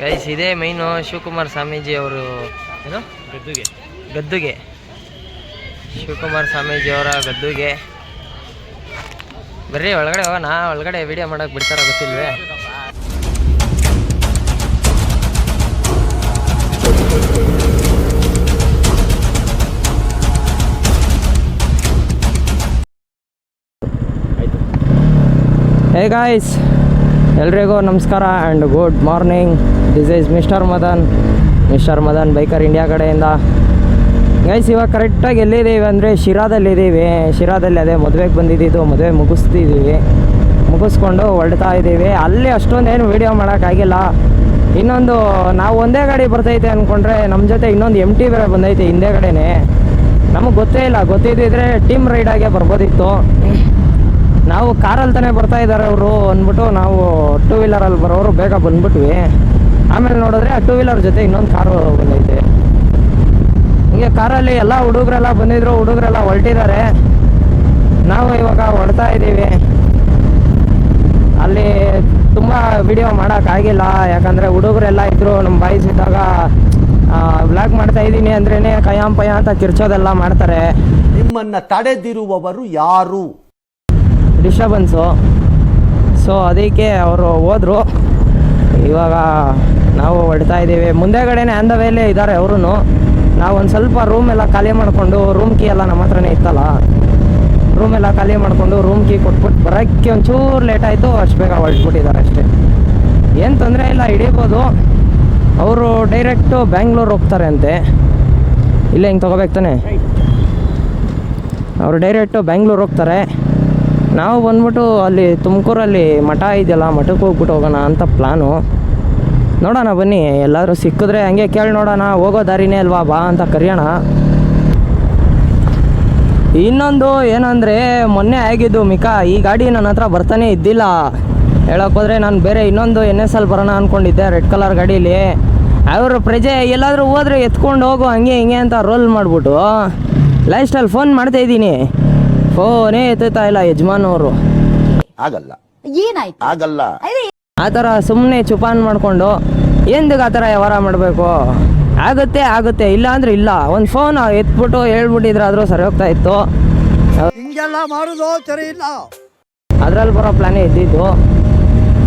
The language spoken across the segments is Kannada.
ಗೈಸ್ ಇದೇ ಮೈನು ಶಿವಕುಮಾರ್ ಸ್ವಾಮೀಜಿ ಅವರು ಏನು? ಗದ್ದುಗೆ. ಗದ್ದುಗೆ. ಶಿವಕುಮಾರ್ ಸ್ವಾಮೀಜಿ ಅವರ ಗದ್ದುಗೆ. ಬರ್ರಿ ಒಳಗಡೆ ಹೋಗೋಣ. ಒಳಗಡೆ ವಿಡಿಯೋ ಮಾಡೋಕೆ ಬಿಡ್ತಾರ ಗೊತ್ತಿಲ್ವೇ? ಹೇ ಗಾಯ್ಸ್ ಎಲ್ರಿಗೂ ನಮಸ್ಕಾರ and good morning this is mister Madan mister Madan biker India ಕಡೆಯಿಂದ. ಗೈಸ್ ಇವಾಗ ಕರೆಕ್ಟಾಗಿ ಎಲ್ಲಿದ್ದೀವಿ ಅಂದರೆ ಶಿರಾದಲ್ಲಿದ್ದೀವಿ ಶಿರಾದಲ್ಲಿ ಅದೇ ಮದುವೆಗೆ ಬಂದಿದ್ದು, ಮದುವೆ ಮುಗಿಸ್ತಿದ್ದೀವಿ. ಮುಗಿಸ್ಕೊಂಡು ಹೊರಡ್ತಾ ಇದ್ದೀವಿ ಅಲ್ಲಿ ಅಷ್ಟೊಂದೇನು ವೀಡಿಯೋ ಮಾಡೋಕ್ಕಾಗಿಲ್ಲ ಇನ್ನೊಂದು, ನಾವು ಒಂದೇ ಗಾಡಿ ಬರ್ತೈತೆ ಅಂದ್ಕೊಂಡ್ರೆ ನಮ್ಮ ಜೊತೆ ಇನ್ನೊಂದು ಎಂ ಟಿ ಬೇರೆ ಬಂದೈತೆ ಹಿಂದೆ ಕಡೆಯೇ ನಮಗೆ ಗೊತ್ತೇ ಇಲ್ಲ. ಗೊತ್ತಿದ್ದಿದ್ರೆ ಟೀಮ್ ರೈಡಾಗೆ ಬರ್ಬೋದಿತ್ತು. ನಾವು ಕಾರಲ್ಲಿ ತಾನೇ ಬರ್ತಾ ಇದ್ದಾರೆ ಅವರು ಅಂದ್ಬಿಟ್ಟು ನಾವು ಟೂ ವೀಲರಲ್ಲಿ ಬರೋರು ಬೇಗ ಬಂದ್ಬಿಟ್ವಿ. ಆಮೇಲೆ ನೋಡಿದ್ರೆ ಆ ಟೂ ವೀಲರ್ ಜೊತೆ ಇನ್ನೊಂದು ಕಾರು ಬಂದೈತೆ. ಹಿಂಗೆ ಕಾರಲ್ಲಿ ಎಲ್ಲ ಹುಡುಗರೆಲ್ಲ ಬಂದಿದ್ರು, ಹುಡುಗರೆಲ್ಲ ಹೊರಟಿದ್ದಾರೆ. ನಾವು ಇವಾಗ ಹೊಡ್ತಾ ಇದ್ದೀವಿ. ಅಲ್ಲಿ ತುಂಬ ವಿಡಿಯೋ ಮಾಡೋಕ್ಕಾಗಿಲ್ಲ ಯಾಕಂದರೆ ಹುಡುಗರೆಲ್ಲ ಇದ್ದರು ನಮ್ಮ ಬಾಯ್ಸ್ ಇದ್ದಾಗ ವ್ಲಾಗ್ ಮಾಡ್ತಾ ಇದ್ದೀನಿ ಅಂದ್ರೇ ಕಯಾಂ ಪಯ ಅಂತ ಕಿರ್ಚೋದೆಲ್ಲ ಮಾಡ್ತಾರೆ. ನಿಮ್ಮನ್ನು ತಡೆದಿರುವವರು ಯಾರು? ಡಿಸ್ಟರ್ಬೆನ್ಸು ಸೊ ಅದಕ್ಕೆ ಅವರು ಹೋದರು. ಇವಾಗ ನಾವು ಹೊಡ್ತಾ ಇದ್ದೀವಿ. ಮುಂದೆಗಡೆನೆ ಆನ್ ದ ವೇಲೆ ಇದ್ದಾರೆ ಅವರು ನಾವು ಒಂದು ಸ್ವಲ್ಪ ರೂಮ್ ಎಲ್ಲ ಖಾಲಿ ಮಾಡಿಕೊಂಡು ರೂಮ್ ಕೀ ಎಲ್ಲ ನಮ್ಮ ಹತ್ರನೇ ಇತ್ತಲ್ಲ? ರೂಮ್ ಎಲ್ಲ ಖಾಲಿ ಮಾಡಿಕೊಂಡು ರೂಮ್ ಕೀ ಕೊಟ್ಬಿಟ್ಟು ಬರೋಕ್ಕೆ ಒಂಚೂರು ಲೇಟ್ ಆಯಿತು. ಅಷ್ಟು ಬೇಗ ಹೊರಟ್ಬಿಟ್ಟಿದ್ದಾರೆ ಅಷ್ಟೇ. ಏನು ತೊಂದರೆ ಇಲ್ಲ ಹಿಡಿಬೋದು. ಅವರು ಡೈರೆಕ್ಟು ಬ್ಯಾಂಗ್ಳೂರ್ ಹೋಗ್ತಾರೆ ಅಂತೆ. ಇಲ್ಲೇ ಹಿಂಗೆ ತೊಗೋಬೇಕು ತಾನೆ? ಅವರು ಡೈರೆಕ್ಟು ಬ್ಯಾಂಗ್ಳೂರ್ ಹೋಗ್ತಾರೆ. ನಾವು ಬಂದ್ಬಿಟ್ಟು ಅಲ್ಲಿ ತುಮಕೂರಲ್ಲಿ ಮಠ ಇದೆಯಲ್ಲ, ಮಠಕ್ಕೆ ಹೋಗ್ಬಿಟ್ಟು ಹೋಗೋಣ ಅಂತ ಪ್ಲಾನು. ನೋಡೋಣ ಬನ್ನಿ, ಎಲ್ಲಾದರೂ ಸಿಕ್ಕಿದ್ರೆ ಹಂಗೆ ಕೇಳಿ ನೋಡೋಣ, ಹೋಗೋ ದಾರಿನೇ ಅಲ್ವಾ, ಬಾ ಅಂತ ಕರೆಯೋಣ. ಇನ್ನೊಂದು ಏನಂದರೆ, ಮೊನ್ನೆ ಆಗಿದ್ದು ಮಿಕಾ, ಈ ಗಾಡಿ ನನ್ನ ಹತ್ರ ಬರ್ತಾನೆ ಇದ್ದಿಲ್ಲ. ಹೇಳೋಕ್ಕೋದ್ರೆ ನಾನು ಬೇರೆ ಇನ್ನೊಂದು ಎನ್ ಎಸ್ ಅಲ್ಲಿ ಬರೋಣ ಅಂದ್ಕೊಂಡಿದ್ದೆ ರೆಡ್ ಕಲರ್ ಗಾಡೀಲಿ. ಅವರು ಪ್ರಜೆ, ಎಲ್ಲಾದರೂ ಹೋದ್ರೆ ಎತ್ಕೊಂಡು ಹೋಗು ಹಂಗೆ ಹಿಂಗೆ ಅಂತ ರೋಲ್ ಮಾಡಿಬಿಟ್ಟು ಲೈಫ್ಸ್ಟೈಲ್ ಫೋನ್ ಮಾಡ್ತಾ ಇದ್ದೀನಿ. ಫೋನೇ ಎತ್ತುತ್ತಾ ಇಲ್ಲ ಯಜಮಾನವರು. ಆಗಲ್ಲ. ಏನಾಯ್ತು? ಆಗಲ್ಲ. ಆ ಥರ ಸುಮ್ಮನೆ ಚುಪಾನ್ ಮಾಡಿಕೊಂಡು ಎಂದಿಗ ಆ ಥರ ವ್ಯವಹಾರ ಮಾಡಬೇಕು? ಆಗುತ್ತೆ ಆಗುತ್ತೆ. ಇಲ್ಲ ಅಂದ್ರೆ ಇಲ್ಲ. ಒಂದು ಫೋನ್ ಎತ್ಬಿಟ್ಟು ಹೇಳ್ಬಿಟ್ಟಿದ್ರೆ ಆದರೂ ಸರಿ ಹೋಗ್ತಾ ಇತ್ತು. ಹಿಂಗೆಲ್ಲ ಮಾಡುದು ಸರಿ ಇಲ್ಲ. ಅದ್ರಲ್ಲಿ ಬರೋ ಪ್ಲಾನೇ ಇದ್ದಿದ್ದು.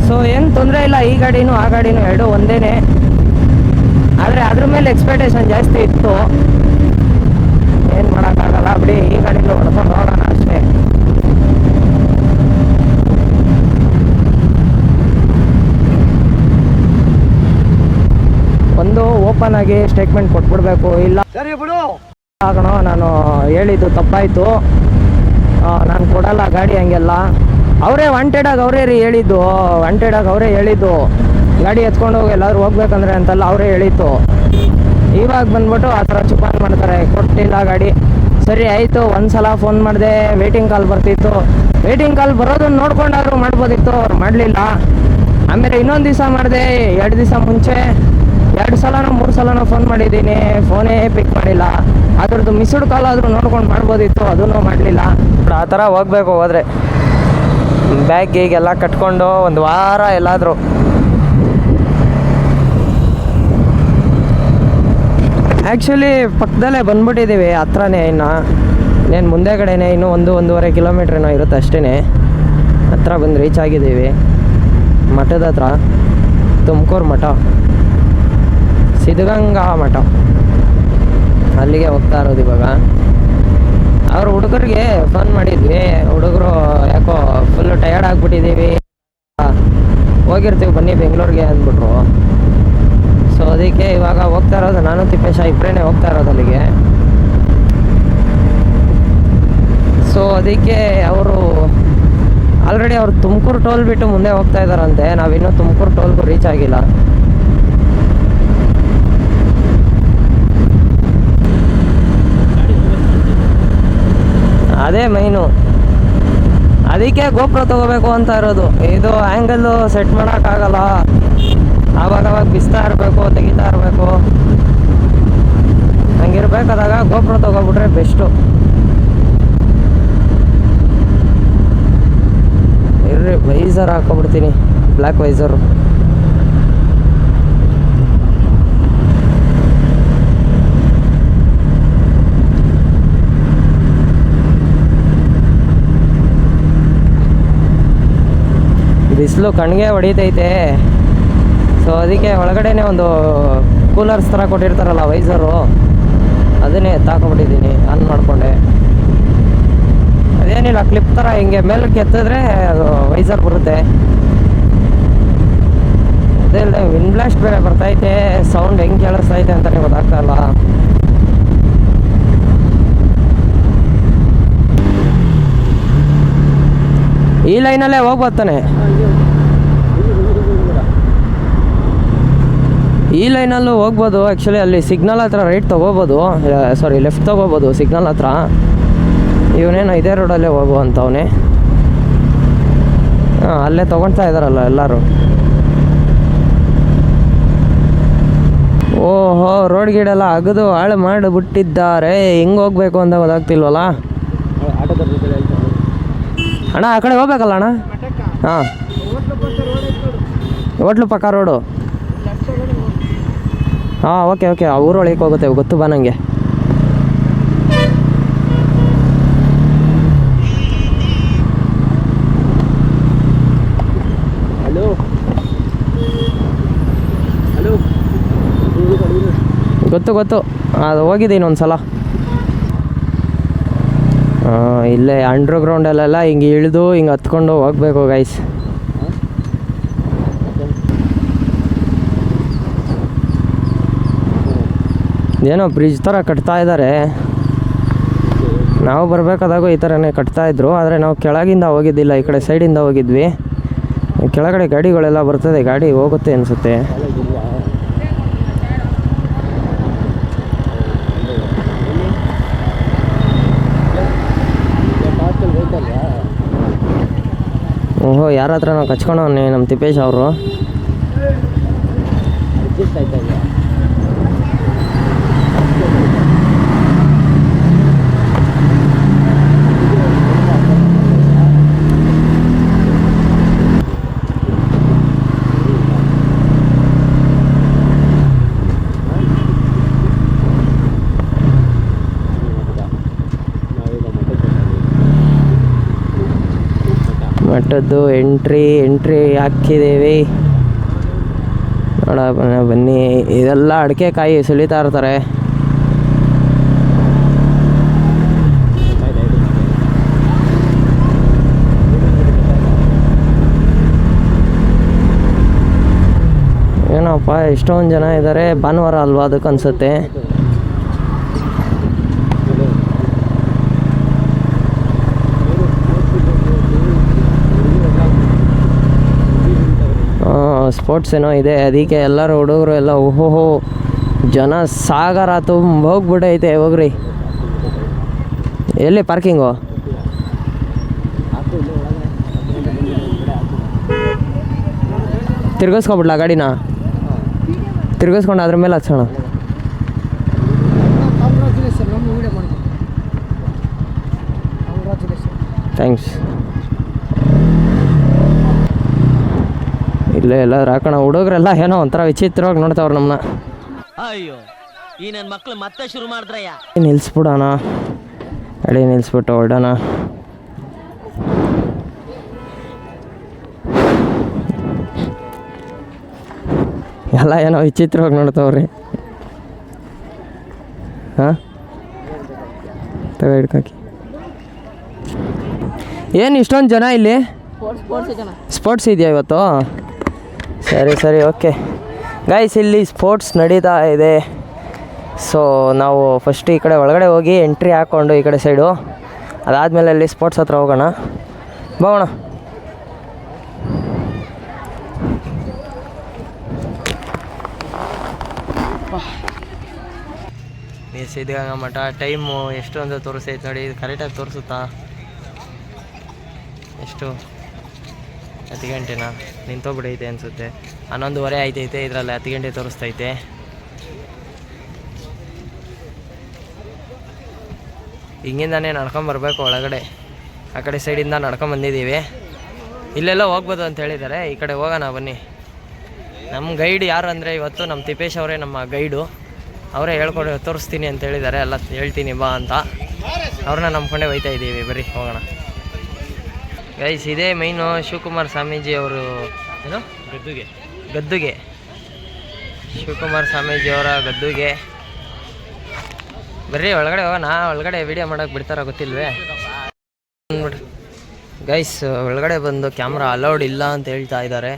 ಸೊ ಏನು ತೊಂದರೆ ಇಲ್ಲ ಈ ಗಾಡಿನೂ ಆ ಗಾಡಿನೂ ಎರಡು ಒಂದೇನೆ. ಆದರೆ ಅದ್ರ ಮೇಲೆ ಎಕ್ಸ್ಪೆಕ್ಟೇಷನ್ ಜಾಸ್ತಿ ಇತ್ತು ಏನು ಮಾಡೋಕ್ಕಾಗಲ್ಲ ಬಿಡಿ ಈ ಗಾಡಿನೂ ಹೊಡ್ಕೊಂಡು ಹೋಗೋಣ ಅಷ್ಟೇ ಒಂದು ಆಗಿ ಸ್ಟೇಟ್ಮೆಂಟ್ ಕೊಟ್ಬಿಡ್ಬೇಕು. ಇಲ್ಲ ಸರಿ ಬಿಡು. ಆಗೋಣ ನಾನು ಹೇಳಿದ್ದು ತಪ್ಪಾಯಿತು. ನಾನು ಕೊಡಲ್ಲ ಗಾಡಿ ಹಂಗೆಲ್ಲ. ಅವರೇ ವಾಂಟೆಡಾಗಿ ಅವರೇ ರೀ ಹೇಳಿದ್ದು. ವಾಂಟೆಡಾಗಿ ಅವರೇ ಹೇಳಿದ್ದು. ಗಾಡಿ ಎತ್ಕೊಂಡು ಹೋಗಿ ಎಲ್ಲಾದ್ರೂ ಹೋಗ್ಬೇಕಂದ್ರೆ ಅಂತೆಲ್ಲ ಅವರೇ ಹೇಳಿತ್ತು. ಇವಾಗ ಬಂದ್ಬಿಟ್ಟು ಆ ಥರ ಚುಪಾನ್ ಮಾಡ್ತಾರೆ. ಕೊಟ್ಟಿಲ್ಲ ಗಾಡಿ. ಸರಿ ಆಯಿತು ಒಂದು ಸಲ ಫೋನ್ ಮಾಡಿದೆ. ವೇಟಿಂಗ್ ಕಾಲ್ ಬರ್ತಿತ್ತು. ವೇಟಿಂಗ್ ಕಾಲ್ ಬರೋದನ್ನ ನೋಡ್ಕೊಂಡಾದ್ರು ಮಾಡ್ಬೋದಿತ್ತು. ಅವ್ರು ಮಾಡಲಿಲ್ಲ. ಆಮೇಲೆ ಇನ್ನೊಂದು ದಿವಸ ಮಾಡಿದೆ. ಎರಡು ದಿವಸ ಮುಂಚೆ. ಎರಡು ಸಲನೋ ಮೂರು ಸಲನೋ ಫೋನ್ ಮಾಡಿದ್ದೀನಿ ಫೋನೇ ಪಿಕ್ ಮಾಡಿಲ್ಲ. ಅದ್ರದ್ದು ಮಿಸ್ಡ್ ಕಾಲ್ ಆದರೂ ನೋಡ್ಕೊಂಡು ಮಾಡ್ಬೋದಿತ್ತು ಅದನ್ನು ಮಾಡಲಿಲ್ಲ. ಆ ಥರ ಹೋಗ್ಬೇಕು ಹೋದರೆ. ಬ್ಯಾಗ್ ಗೀಗೆಲ್ಲ ಕಟ್ಕೊಂಡು ಒಂದು ವಾರ ಎಲ್ಲಾದರೂ. ಆ್ಯಕ್ಚುಲಿ ಪಕ್ಕದಲ್ಲೇ ಬಂದ್ಬಿಟ್ಟಿದ್ದೀವಿ ಹತ್ರನೇ ಇನ್ನು. ಇನ್ನೇನು ಮುಂದೆಗಡೆನೆ ಇನ್ನೂ ಒಂದು ಒಂದೂವರೆ ಕಿಲೋಮೀಟ್ರ್ ಏನೋ ಇರುತ್ತೆ ಅಷ್ಟೇ ಹತ್ರ ಬಂದು ರೀಚ್ ಆಗಿದ್ದೀವಿ. ಮಠದ ಹತ್ರ. ತುಮಕೂರು ಮಠ. ಸಿದ್ಧಗಂಗಾ ಮಠ. ಅಲ್ಲಿಗೆ ಹೋಗ್ತಾ ಇರೋದು ಇವಾಗ. ಅವ್ರ ಹುಡುಗರಿಗೆ ಫೋನ್ ಮಾಡಿದ್ವಿ. ಹುಡುಗರು ಯಾಕೋ ಫುಲ್ ಟಯರ್ಡ್ ಆಗಿಬಿಟ್ಟಿದ್ದೀವಿ. ಹೋಗಿರ್ತೀವಿ ಬನ್ನಿ ಬೆಂಗಳೂರಿಗೆ ಅಂದ್ಬಿಟ್ರು. ಸೊ ಅದಕ್ಕೆ ಇವಾಗ ಹೋಗ್ತಾ ಇರೋದು ನಾನು, ತಿಪ್ಪೇಶ ಇಬ್ಬರೇನೆ ಹೋಗ್ತಾ ಇರೋದು ಅಲ್ಲಿಗೆ. ಸೊ ಅದಕ್ಕೆ ಅವರು ಆಲ್ರೆಡಿ ಅವ್ರು ತುಮಕೂರು ಟೋಲ್ ಬಿಟ್ಟು ಮುಂದೆ ಹೋಗ್ತಾ ಇದ್ದಾರಂತೆ. ನಾವಿನ್ನೂ ತುಮಕೂರು ಟೋಲ್ಗೂ ರೀಚ್ ಆಗಿಲ್ಲ. ಅದೇ ಮೈನು ಅದಕ್ಕೆ ಗೋಪುರ ತಗೋಬೇಕು ಅಂತ ಇರೋದು. ಇದು ಆ್ಯಂಗಲ್ಲು ಸೆಟ್ ಮಾಡೋಕ್ಕಾಗಲ್ಲ. ಆವಾಗ ಅವಾಗ ಬಿಸ್ತಾ ಇರಬೇಕು, ತೆಗಿತಾ ಇರಬೇಕು. ಹಂಗಿರ್ಬೇಕಾದಾಗ ಗೋಪುರ ತಗೋಬಿಟ್ರೆ ಬೆಸ್ಟು ಇರ್ರಿ ವೈಸರ್ ಹಾಕೊಬಿಡ್ತೀನಿ. ಬ್ಲ್ಯಾಕ್ ವೈಸರು ಬಿಸಿಲು ಕಣ್ಗೆ ಹೊಡಿತೈತೆ. ಸೊ ಅದಕ್ಕೆ ಒಳಗಡೆನೆ ಒಂದು ಕೂಲರ್ಸ್ ಥರ ಕೊಟ್ಟಿರ್ತಾರಲ್ಲ ವೈಸರು, ಅದನ್ನೇ ತಾಕೊಂಡ್ಬಿಟ್ಟಿದ್ದೀನಿ ಆನ್ ಮಾಡಿಕೊಂಡೆ. ಅದೇನಿಲ್ಲ, ಕ್ಲಿಪ್ ಥರ ಹಿಂಗೆ ಮೇಲಕ್ಕೆ ಎತ್ತಿದ್ರೆ ಅದು ವೈಸರ್ ಬರುತ್ತೆ. ಅದೇ ವಿನ್ ಬ್ಲಾಸ್ಟ್ ಬೇರೆ ಬರ್ತೈತೆ ಸೌಂಡ್ ಹೆಂಗೆ ಕೇಳಿಸ್ತೈತೆ ಅಂತಲೇ ಗೊತ್ತಾಗ್ತಾ ಇಲ್ಲ. ಈ ಲೈನಲ್ಲೇ ಹೋಗಿ ತಾನೆ. ಈ ಲೈನಲ್ಲೂ ಹೋಗ್ಬೋದು. ಆ್ಯಕ್ಚುಲಿ ಅಲ್ಲಿ ಸಿಗ್ನಲ್ ಹತ್ರ ರೈಟ್ ತೊಗೋಬೋದು. ಸಾರಿ ಲೆಫ್ಟ್ ತೊಗೋಬೋದು ಸಿಗ್ನಲ್ ಹತ್ರ. ಇವನೇನು ಇದೇ ರೋಡಲ್ಲೇ ಹೋಗುವಂಥವನೇ ಹಾಂ, ಅಲ್ಲೇ ತೊಗೊಳ್ತಾ ಇದ್ದಾರಲ್ಲ ಎಲ್ಲರೂ. ಓಹೋ ರೋಡ್ ಗೀಡೆಲ್ಲ ಅಗದು ಹಾಳು ಮಾಡಿಬಿಟ್ಟಿದ್ದಾರೆ. ಹೆಂಗೆ ಹೋಗ್ಬೇಕು ಅಂತ ಗೊತ್ತಾಗ್ತಿಲ್ವಲ್ಲ? ಅಣ್ಣ ಆ ಕಡೆ ಹೋಗ್ಬೇಕಲ್ಲ ಅಣ್ಣ? ಹಾಂ. ಹೋಟ್ಲು ಪಕ್ಕ ರೋಡು. ಹಾಂ ಓಕೆ ಓಕೆ. ಆ ಊರೊಳಗೆ ಹೋಗುತ್ತೆ ಗೊತ್ತು ಬಾ ನನಗೆ ಗೊತ್ತು ಗೊತ್ತು. ಅದು ಹೋಗಿದ್ದೀನಿ ಒಂದು ಸಲ ಇಲ್ಲೇ ಅಂಡರ್ ಗ್ರೌಂಡಲ್ಲೆಲ್ಲ ಹಿಂಗೆ ಇಳಿದು ಹಿಂಗೆ ಹತ್ಕೊಂಡು ಹೋಗ್ಬೇಕು ಗೈಸ್ ಏನೋ ಬ್ರಿಜ್ ಥರ ಕಟ್ತಾ ಇದ್ದಾರೆ ನಾವು ಬರಬೇಕಾದಾಗ ಈ ಥರನೇ ಕಟ್ತಾ ಇದ್ರು, ಆದರೆ ನಾವು ಕೆಳಗಿಂದ ಹೋಗಿದ್ದಿಲ್ಲ, ಈ ಕಡೆ ಸೈಡಿಂದ ಹೋಗಿದ್ವಿ. ಕೆಳಗಡೆ ಗಾಡಿಗಳೆಲ್ಲ ಬರ್ತದೆ, ಗಾಡಿ ಹೋಗುತ್ತೆ ಅನಿಸುತ್ತೆ. ಯಾರ ನಾವು ಕಚ್ಕೊಂಡವನ್ನೇ ನಮ್ಮ ತಿಪ್ಪೇಶ್ ಅವರು. ಮಠದ್ದು ಎಂಟ್ರಿ ಎಂಟ್ರಿ ಹಾಕಿದ್ದೀವಿ ನೋಡ ಬನ್ನಿ- ಇದೆಲ್ಲ ಅಡಿಕೆ ಕಾಯಿ ಸುಲಿತಾ ಇರ್ತಾರೆ. ಏನಪ್ಪ, ಎಷ್ಟೊಂದು ಜನ ಇದ್ದಾರೆ ಭಾನುವಾರ ಅಲ್ವಾ ಅದಕ್ಕೆ ಅನ್ಸುತ್ತೆ. ಸ್ಪೋರ್ಟ್ಸ್ ಏನೋ ಇದೆ ಅದಕ್ಕೆ ಎಲ್ಲರೂ ಹುಡುಗರು ಎಲ್ಲ ಓಹೋ ಜನ ಸಾಗರ ತುಂಬ ಹೋಗ್ಬಿಟ್ಟೈತೆ ಹೋಗ್ರಿ. ಎಲ್ಲಿ ಪಾರ್ಕಿಂಗು ತಿರ್ಗಿಸ್ಕೊಬಿಡ್ಲಾ ಗಾಡಿನ? ತಿರ್ಗಿಸ್ಕೊಂಡು ಅದ್ರ ಮೇಲೆ ಹಚ್ಚೋಣ ಥ್ಯಾಂಕ್ಸ್ ಇಲ್ಲೇ ಎಲ್ಲಾದ್ರೂ ಹಾಕೋಣ ಹುಡುಗರೆಲ್ಲ ಏನೋ ಒಂಥರ ವಿಚಿತ್ರವಾಗಿ ನೋಡ್ತಾವ್ರ ನಮ್ಮನ್ನ ಅಯ್ಯೋ ಈ ನನ್ನ ಮಕ್ಳು ಮತ್ತೆ ಶುರು ಮಾಡಿದ್ರಯ್ಯ. ನಿಲ್ಲಿಸ್ಬಿಡೋಣ ಅಡಿ ನಿಲ್ಲಿಸ್ಬಿಟ್ಟು ಹೊರಡೋಣ. ಎಲ್ಲ ಏನೋ ವಿಚಿತ್ರವಾಗಿ ನೋಡ್ತಾವ್ರಿ. ಹಾಂ? ತಗೋ ಹಿಡ್ಕಾಕಿ. ಏನು ಇಷ್ಟೊಂದು ಜನ ಇಲ್ಲಿ? ಸ್ಪೋರ್ಟ್ಸ್ ಇದೆಯಾ ಇವತ್ತು? ಸರಿ ಸರಿ ಓಕೆ ಗೈಸ್ ಇಲ್ಲಿ ಸ್ಪೋರ್ಟ್ಸ್ ನಡೀತಾ ಇದೆ. ಸೊ ನಾವು ಫಸ್ಟ್ ಈ ಕಡೆ ಒಳಗಡೆ ಹೋಗಿ ಎಂಟ್ರಿ ಹಾಕ್ಕೊಂಡು ಈ ಕಡೆ ಸೈಡು ಅದಾದಮೇಲೆ ಅಲ್ಲಿ ಸ್ಪೋರ್ಟ್ಸ್ ಹತ್ರ ಹೋಗೋಣ. ಬೋಣ ಈ ಸಿದ್ಧಗಂಗಾ ಮಠ. ಟೈಮು ಎಷ್ಟು ಅಂತ ತೋರಿಸೈತೆ ನೋಡಿ. ಇದು ಕರೆಕ್ಟಾಗಿ ತೋರಿಸುತ್ತಾ? ಎಷ್ಟು? ಹತ್ತು ಗಂಟೆನಾ? ನಿಂತೋಗ್ಬಿಡೈತೆ ಅನಿಸುತ್ತೆ. ಹನ್ನೊಂದುವರೆ ಆಯ್ತೈತೆ, ಇದರಲ್ಲಿ ಹತ್ತು ಗಂಟೆ ತೋರಿಸ್ತೈತೆ. ಹಿಂಗಿಂದಾನೇ ನಡ್ಕೊಂಬರ್ಬೇಕು ಒಳಗಡೆ. ಆ ಕಡೆ ಸೈಡಿಂದ ನಡ್ಕೊಂಬಂದಿದ್ದೀವಿ ಇಲ್ಲೆಲ್ಲ ಹೋಗ್ಬೋದು ಅಂತ ಹೇಳಿದ್ದಾರೆ. ಈ ಕಡೆ ಹೋಗೋಣ ಬನ್ನಿ. ನಮ್ಮ ಗೈಡ್ ಯಾರು ಅಂದರೆ ಇವತ್ತು ನಮ್ಮ ತಿಪೇಶ್ ಅವರೇ, ನಮ್ಮ ಗೈಡು. ಅವರೇ ಹೇಳ್ಕೊಡು, ತೋರಿಸ್ತೀನಿ ಅಂತ ಹೇಳಿದ್ದಾರೆ. ಎಲ್ಲ ಹೇಳ್ತೀನಿ ಬಾ ಅಂತ. ಅವ್ರನ್ನ ನಂಬ್ಕೊಂಡೇ ಹೋಯ್ತಾ ಇದ್ದೀವಿ ಬರೀ ಹೋಗೋಣ. ಗೈಸ್ ಇದೇ ಮೈನು ಶಿವಕುಮಾರ್ ಸ್ವಾಮೀಜಿ ಅವರು ಏನು? ಗದ್ದುಗೆ. ಗದ್ದುಗೆ. ಶಿವಕುಮಾರ್ ಸ್ವಾಮೀಜಿ ಅವರ ಗದ್ದುಗೆ. ಬರ್ರಿ ಒಳಗಡೆ ಹೋಗೋಣ. ಒಳಗಡೆ ವಿಡಿಯೋ ಮಾಡೋಕೆ ಬಿಡ್ತಾರ ಗೊತ್ತಿಲ್ವೇ? ಗೈಸ್ ಒಳಗಡೆ ಬಂದು ಕ್ಯಾಮ್ರಾ ಅಲೌಡ್ ಇಲ್ಲ ಅಂತ ಹೇಳ್ತಾ ಇದ್ದಾರೆ.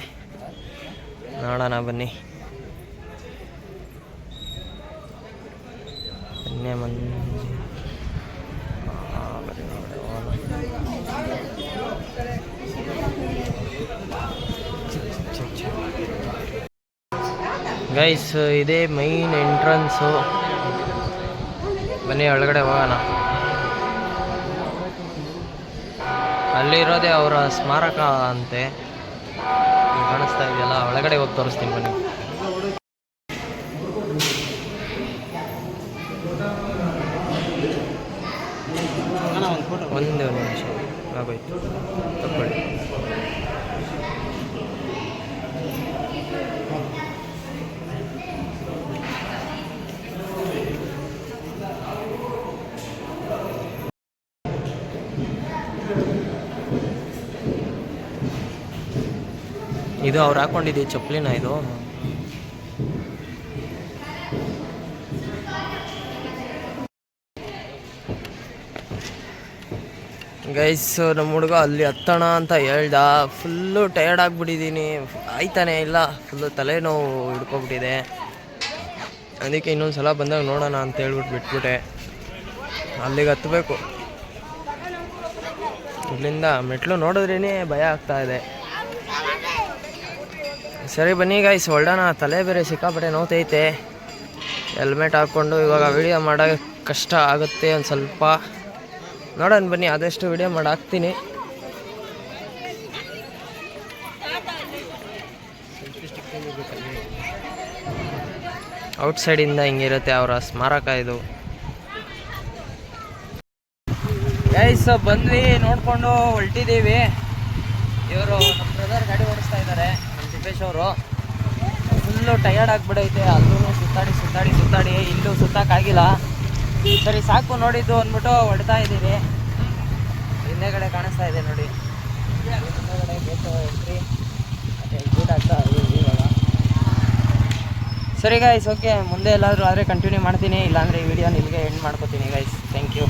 ನೋಡೋಣ ಬನ್ನಿ. ಬನ್ನಿ ಮಂಜು ಆ, ಬರ್ರಿ ಒಳಗಡೆ ಹೋಗೋಣ. ಗೈಸ್ ಇದೇ ಮೈನ್ ಎಂಟ್ರನ್ಸು ಬನ್ನಿ, ಒಳಗಡೆ ಹೋಗೋಣ. ಅಲ್ಲಿರೋದೇ ಅವರ ಸ್ಮಾರಕ ಅಂತೆ. ಕಾಣಿಸ್ತಾ ಇದೆಯಲ್ಲ? ಒಳಗಡೆ ಹೋಗಿ ತೋರಿಸ್ತೀನಿ ಬನ್ನಿ. ಇದು ಅವ್ರು ಹಾಕೊಂಡಿದ್ದು ಚಪ್ಪಲಿನ ಇದು. ಗೈಸು ನಮ್ಮ ಹುಡುಗ ಅಲ್ಲಿ ಹತ್ತೋಣ ಅಂತ ಹೇಳ್ದ. ಫುಲ್ಲು ಟಯರ್ಡ್ ಆಗಿಬಿಟ್ಟಿದ್ದೀನಿ ಆಯ್ತಾನೆ, ಇಲ್ಲ. ಫುಲ್ಲು ತಲೆನೋವು ಹಿಡ್ಕೊಬಿಟ್ಟಿದೆ. ಅದಕ್ಕೆ ಇನ್ನೊಂದು ಸಲ ಬಂದಾಗ ನೋಡೋಣ ಅಂತ ಹೇಳ್ಬಿಟ್ಟು ಬಿಟ್ಬಿಟ್ಟೆ. ಅಲ್ಲಿಗೆ ಹತ್ತಬೇಕು ಇಲ್ಲಿಂದ ಮೆಟ್ಲು ನೋಡಿದ್ರೇ ಭಯ ಆಗ್ತಾ ಇದೆ. ಸರಿ ಬನ್ನಿ ಗಾಯ್ಸ್ ಹೊಲ್ಡೋಣ ತಲೆ ಬೇರೆ ಸಿಕ್ಕಾಪಟ್ಟೆ ನೋತೈತೆ ಹೆಲ್ಮೆಟ್ ಹಾಕ್ಕೊಂಡು ಇವಾಗ ವಿಡಿಯೋ ಮಾಡೋ ಕಷ್ಟ ಆಗುತ್ತೆ ಒಂದು ಸ್ವಲ್ಪ. ನೋಡೋಣ ಬನ್ನಿ, ಆದಷ್ಟು ವಿಡಿಯೋ ಮಾಡಿ ಹಾಕ್ತೀನಿ. ಔಟ್ಸೈಡಿಂದ ಹಿಂಗಿರುತ್ತೆ ಅವರ ಸ್ಮಾರಕ ಇದು. ಗೈಸ್ ಬಂದ್ವಿ, ನೋಡಿಕೊಂಡು ಹೊಲ್ಟಿದ್ದೀವಿ. ಇವರು ಬ್ರದರ್ ಗಾಡಿ ಓಡಿಸ್ತಾ ಇದ್ದಾರೆ ದಿಪೇಶ್ ಅವರು. ಫುಲ್ಲು ಟಯರ್ಡ್ ಆಗಿಬಿಡೈತೆ, ಅಲ್ಲೂ ಸುತ್ತಾಡಿ ಸುತ್ತಾಡಿ ಸುತ್ತಾಡಿ, ಇಲ್ಲೂ ಸುತ್ತಕ್ಕಾಗಿಲ್ಲ ಸರಿ, ಸಾಕು ನೋಡಿದ್ದು ಅಂದ್ಬಿಟ್ಟು ಹೊಡ್ತಾ ಇದ್ದೀವಿ. ಹಿಂದೆಗಡೆ ಕಾಣಿಸ್ತಾ ಇದೆ ನೋಡಿ. ಹಿಂದೆಗಡೆ ಗೇಟು ಎಂಟ್ರಿ ಎಕ್ಸಿಟ್ ಆಗ್ತಾ ಇವಾಗ. ಸರಿ ಗಾಯ್ಸ್ ಓಕೆ ಮುಂದೆ ಎಲ್ಲಾದರೂ ಆದರೆ ಕಂಟಿನ್ಯೂ ಮಾಡ್ತೀನಿ. ಇಲ್ಲಾಂದರೆ ಈ ವಿಡಿಯೋ ನಿಮಗೆ ಎಂಡ್ ಮಾಡ್ಕೋತೀನಿ ಗಾಯ್ಸ್ ಥ್ಯಾಂಕ್ ಯು